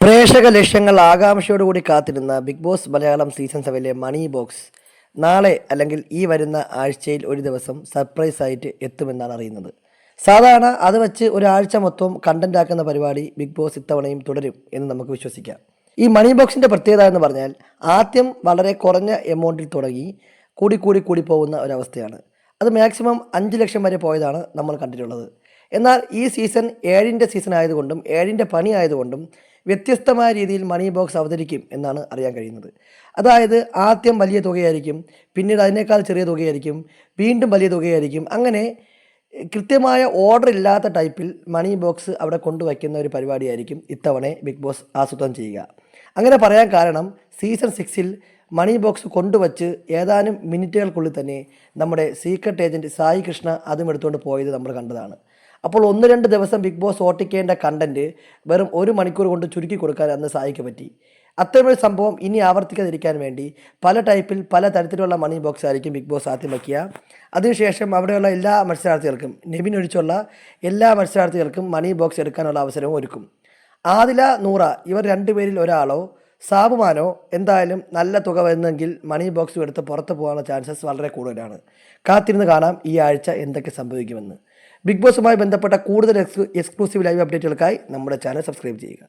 പ്രേക്ഷക ലക്ഷ്യങ്ങൾ ആകാംക്ഷയോടുകൂടി കാത്തിരുന്ന ബിഗ് ബോസ് മലയാളം സീസൺ സെവനിലെ മണി ബോക്സ് നാളെ അല്ലെങ്കിൽ ഈ വരുന്ന ആഴ്ചയിൽ ഒരു ദിവസം സർപ്രൈസ് ആയിട്ട് എത്തുമെന്നാണ് അറിയുന്നത്. സാധാരണ അത് വെച്ച് ഒരാഴ്ച മൊത്തം കണ്ടന്റ് ആക്കുന്ന പരിപാടി ബിഗ് ബോസ് ഇത്തവണയും തുടരും എന്ന് നമുക്ക് വിശ്വസിക്കാം. ഈ മണി ബോക്സിന്റെ പ്രത്യേകത എന്ന് പറഞ്ഞാൽ ആദ്യം വളരെ കുറഞ്ഞ എമൗണ്ടിൽ തുടങ്ങി കൂടി കൂടി കൂടി പോകുന്ന ഒരവസ്ഥയാണ്. അത് മാക്സിമം അഞ്ച് ലക്ഷം വരെ പോയതാണ് നമ്മൾ കണ്ടിട്ടുള്ളത്. എന്നാൽ ഈ സീസൺ ഏഴിന്റെ സീസൺ ആയതുകൊണ്ടും ഏഴിന്റെ പണി ആയതുകൊണ്ടും വ്യത്യസ്തമായ രീതിയിൽ മണി ബോക്സ് അവതരിക്കും എന്നാണ് അറിയാൻ കഴിയുന്നത്. അതായത് ആദ്യം വലിയ തുകയായിരിക്കും പിന്നീട് അതിനേക്കാൾ ചെറിയ തുകയായിരിക്കും വീണ്ടും വലിയ തുകയായിരിക്കും. അങ്ങനെ കൃത്യമായ ഓർഡർ ഇല്ലാത്ത ടൈപ്പിൽ മണി ബോക്സ് അവിടെ കൊണ്ടുവയ്ക്കുന്ന ഒരു പരിപാടിയായിരിക്കും ഇത്തവണ ബിഗ് ബോസ് ആസൂത്രണം ചെയ്യുക. അങ്ങനെ പറയാൻ കാരണം സീസൺ സിക്സിൽ മണി ബോക്സ് കൊണ്ടുവച്ച് ഏതാനും മിനിറ്റുകൾക്കുള്ളിൽ തന്നെ നമ്മുടെ സീക്രട്ട് ഏജന്റ് സായി കൃഷ്ണ അതും എടുത്തുകൊണ്ട് പോയത് നമ്മൾ കണ്ടതാണ്. അപ്പോൾ ഒന്ന് രണ്ട് ദിവസം ബിഗ് ബോസ് ഓട്ടിക്കേണ്ട കണ്ടന്റ് വെറും ഒരു മണിക്കൂർ കൊണ്ട് ചുരുക്കി കൊടുക്കാൻ അന്ന് സഹായിക്കാൻ പറ്റി. അത്തരമൊരു സംഭവം ഇനി ആവർത്തിക്കാതിരിക്കാൻ വേണ്ടി പല ടൈപ്പിൽ പല തരത്തിലുള്ള മണി ബോക്സ് ആയിരിക്കും ബിഗ് ബോസ് ആദ്യം വയ്ക്കുക അതിനുശേഷം അവിടെയുള്ള എല്ലാ മത്സരാർത്ഥികൾക്കും നെബിൻ ഒഴിച്ചുള്ള എല്ലാ മത്സരാർത്ഥികൾക്കും മണി ബോക്സ് എടുക്കാനുള്ള അവസരവും ഒരുക്കും. ആദില നൂറ ഇവർ രണ്ടുപേരിൽ ഒരാളോ സാബുമാനോ എന്തായാലും നല്ല തുക വരുന്നെങ്കിൽ മണി ബോക്സ് എടുത്ത് പുറത്ത് പോകാനുള്ള ചാൻസസ് വളരെ കൂടുതലാണ്. കാത്തിരുന്ന് കാണാം ഈ ആഴ്ച എന്തൊക്കെ സംഭവിക്കുമെന്ന്. ബിഗ് ബോസുമായി ബന്ധപ്പെട്ട കൂടുതൽ എക്സ്ക്ലൂസീവ് ലൈവ് അപ്ഡേറ്റുകൾക്കായി നമ്മുടെ ചാനൽ സബ്സ്ക്രൈബ് ചെയ്യുക.